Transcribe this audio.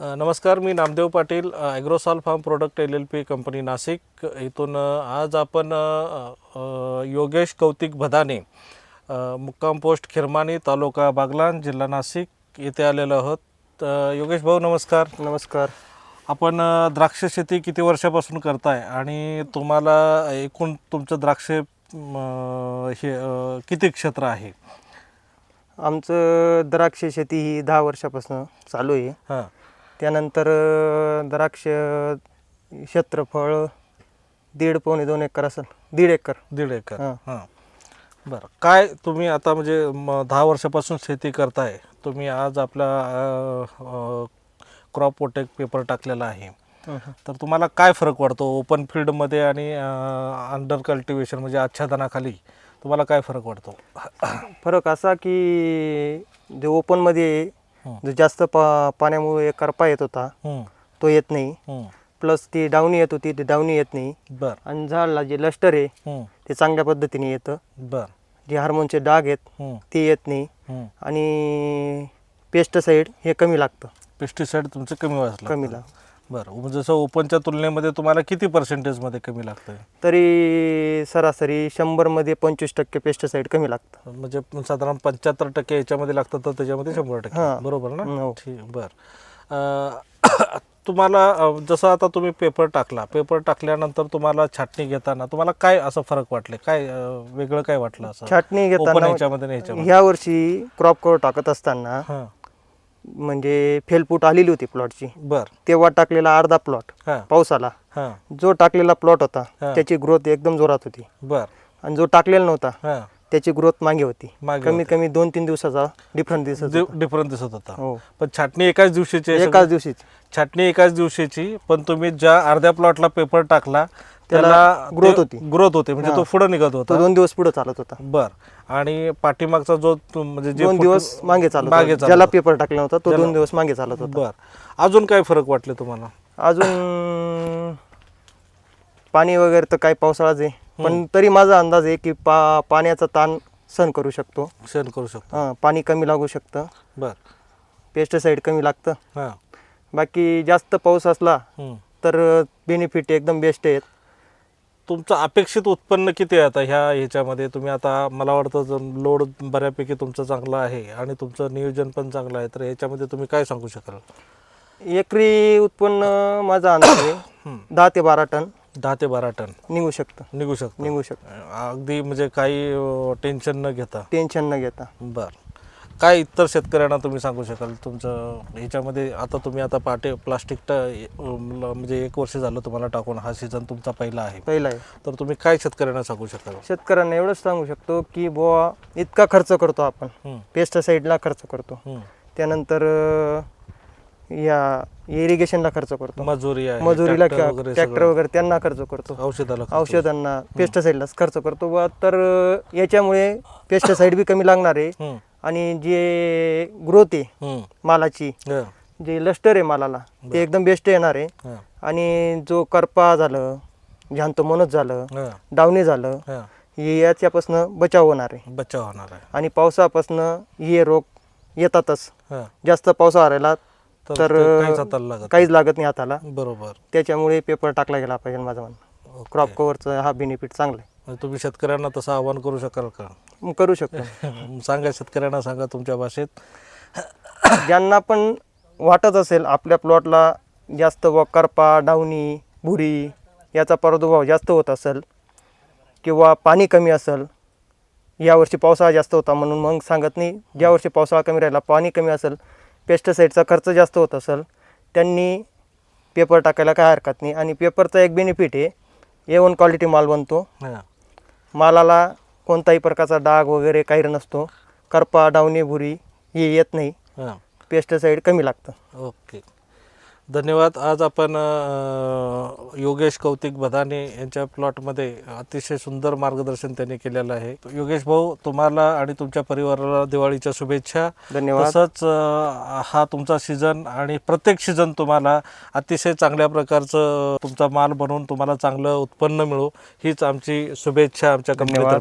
नमस्कार मी Namdev Patil Agrosol farm product L L P company Nashik. इथून आज आपण योगेश कौतिक भदाने मुक्काम पोस्ट खिरमानी तालुका बागलाण जिल्हा नाशिक येथे आलेलो आहोत. योगेश भाऊ नमस्कार. नमस्कार. आपण द्राक्ष शेती किती वर्षापासून करताय? आणि तुम्हाला एकूण तुमचं द्राक्ष हे किती क्षेत्र आहे? आमचं द्राक्ष शेती ही दहा वर्षापासून चालू आहे. हां. त्यानंतर द्राक्ष क्षेत्रफळ दीड पावणे दोन एकर असेल. दीड एकर. दीड एकर. हां. हां. बरं. काय तुम्ही आता म्हणजे म, दहा वर्षापासून शेती करताय. तुम्ही आज आपला क्रॉप प्रोटेक्ट पेपर टाकलेला आहे. तर तुम्हाला काय फरक वाटतो? ओपन फील्डमध्ये आणि अंडर कल्टिवेशन म्हणजे आच्छादनाखाली तुम्हाला काय फरक वाटतो? फरक असा की जे ओपनमध्ये. जो जास्त पा पाण्यामुळे करपा येत होता तो येत नाही. प्लस ती डावणी येत होती ती डावणी येत नाही. बरं. आणि झाडला जे लष्टर आहे ते चांगल्या पद्धतीने येतं. बरं. जे हार्मोनचे डाग आहेत ते येत नाही. आणि पेस्टसाईड हे कमी लागतं. पेस्टिसाईड तुमचं कमी वाचलं कमी लाग बरं जसं ओपनच्या तुलनेमध्ये तुम्हाला किती पर्सेंटेजमध्ये कमी लागतं तरी सरासरी शंभरमध्ये पंचवीस टक्के पेस्टिसाईड कमी लागतं. म्हणजे साधारण पंच्याहत्तर टक्के याच्यामध्ये लागतं तर त्याच्यामध्ये शंभर टक्के. बरोबर ना? हो. ठीक बर. तुम्हाला जसं आता तुम्ही पेपर टाकला पेपर टाकल्यानंतर तुम्हाला छाटणी घेताना तुम्हाला काय असं फरक वाटले? काय वेगळं काय वाटलं असं? छाटणी घेताना ह्या वर्षी क्रॉप कव्हर टाकत असताना म्हणजे फेलपूट आलेली होती प्लॉटची. बर. तेव्हा टाकलेला अर्धा प्लॉट हां. हां. जो टाकलेला प्लॉट होता हा. त्याची ग्रोथ एकदम जोरात होती. बर. आणि जो टाकलेला नव्हता हां. त्याची ग्रोथ मागे होती. मागे कमीत कमी दोन तीन दिवसाचा डिफरन्स दिसत होता. डिफरन्स दिसत होता. हो. पण छाटणी एकाच दिवशीची आहे एकाच दिवशीच. छाटणी एकाच दिवशीची पण तुम्ही ज्या अर्ध्या प्लॉटला पेपर टाकला त्याला growth होती. ग्रोथ होते. म्हणजे. तो पुढे निघत होता. दोन दिवस पुढे चालत होता. बर. आणि पाठीमागचा जो म्हणजे जे दोन दिवस मागे चालत मागे ज्याला. पेपर टाकला होता तो दोन दिवस मागे चालत होता. बर. अजून काय फरक वाटले तुम्हाला? अजून पाणी वगैरे तर काही पावसाळाच आहे. पण तरी माझा अंदाज आहे की पा पाण्याचा ताण सहन करू शकतो. शेअर करू शकतो. हां पाणी कमी लागू शकतं. बर. पेस्टिसाईड कमी लागतं. हां. बाकी जास्त पाऊस असला. तर बेनिफिट एकदम बेस्ट आहेत. तुमचं अपेक्षित उत्पन्न किती आहे आता ह्या ह्याच्यामध्ये? तुम्ही आता मला वाटतं लोड बऱ्यापैकी तुमचं चांगलं आहे आणि तुमचं नियोजन पण चांगलं आहे तर ह्याच्यामध्ये तुम्ही काय सांगू शकाल? एकरी उत्पन्न माझा अंदाज आहे. दहा ते बारा टन. दहा ते बारा टन. निघू शकतं. निघू शकतो. निघू शकतं. अगदी म्हणजे काही टेन्शन न घेता. टेन्शन न घेता. बर. काय इतर शेतकऱ्यांना तुम्ही सांगू शकाल? तुमचं ह्याच्यामध्ये आता तुम्ही आता पाटे प्लास्टिक म्हणजे एक वर्ष झालं तुम्हाला टाकून हा सीझन तुमचा पहिला आहे. पहिला आहे. तर तुम्ही काय शेतकऱ्यांना सांगू शकाल? शेतकऱ्यांना एवढंच सांगू शकतो की बुवा इतका खर्च करतो आपण. हम्म, पेस्टिसाईडला खर्च करतो. हम्म. त्यानंतर अं, या इरिगेशनला खर्च करतो. मजुरी आहे मजुरीला tractor वगैरे ट्रॅक्टर सगळं. वगैरे त्यांना खर्च करतो. औषधाला खर्च. औषधांना पेस्टिसाईडलाच खर्च करतो. तर अं, याच्यामुळे पेस्टिसाईड बी कमी लागणार आहे. हम्म, आणि जे ग्रोथ आहे. मालाची जे लष्टर आहे मालाला ते एकदम बेस्ट येणार आहे. आणि जो करपा झालं झांतोमोनच झालं डावणी झालं हा. याच्यापासून बचाव होणार आहे. बचाव होणार आहे. आणि पावसापासून हे रोग येतातच. जास्त पावसा राहिला तर काहीच लागत नाही. हाताला. बरोबर. त्याच्यामुळे पेपर टाकला गेला पाहिजे माझं म्हणणं. क्रॉप कव्हरचा हा बेनिफिट चांगला आहे. तुम्ही शेतकऱ्यांना तसं आवाहन करू शकाल का? करू शकतो. सांगा शेतकऱ्यांना सांगा तुमच्या भाषेत. ज्यांना पण वाटत असेल आपल्या प्लॉटला जास्त व करपा डावणी भुरी याचा प्रादुर्भाव जास्त होत असेल किंवा पाणी कमी असेल यावर्षी पावसाळा जास्त होता म्हणून मग सांगत नाही. ज्या वर्षी पावसाळा कमी राहिला पाणी कमी असेल पेस्टिसाईडचा खर्च जास्त होत असेल त्यांनी पेपर टाकायला काय हरकत नाही. आणि पेपरचा एक बेनिफिट आहे ए वन क्वालिटी माल बनतो. मालाला कोणताही प्रकारचा डाग वगैरे काही नसतो. करपा डावणी भुरी हे येत नाही. हा. पेस्टिसाईड कमी लागतं. ओके. धन्यवाद. आज आपण अ, योगेश कौतिक बदाने यांच्या प्लॉटमध्ये अतिशय सुंदर मार्गदर्शन त्यांनी केलेलं आहे. योगेश भाऊ तुम्हाला आणि तुमच्या परिवाराला दिवाळीच्या शुभेच्छा. धन्यवाद. तसंच अ, हा तुमचा सीझन आणि प्रत्येक सीझन तुम्हाला अतिशय चांगल्या प्रकारचं तुमचा माल बनवून तुम्हाला चांगलं उत्पन्न मिळो. हीच आमची शुभेच्छा आमच्या धन्यवाद. कंपनीतर्फे.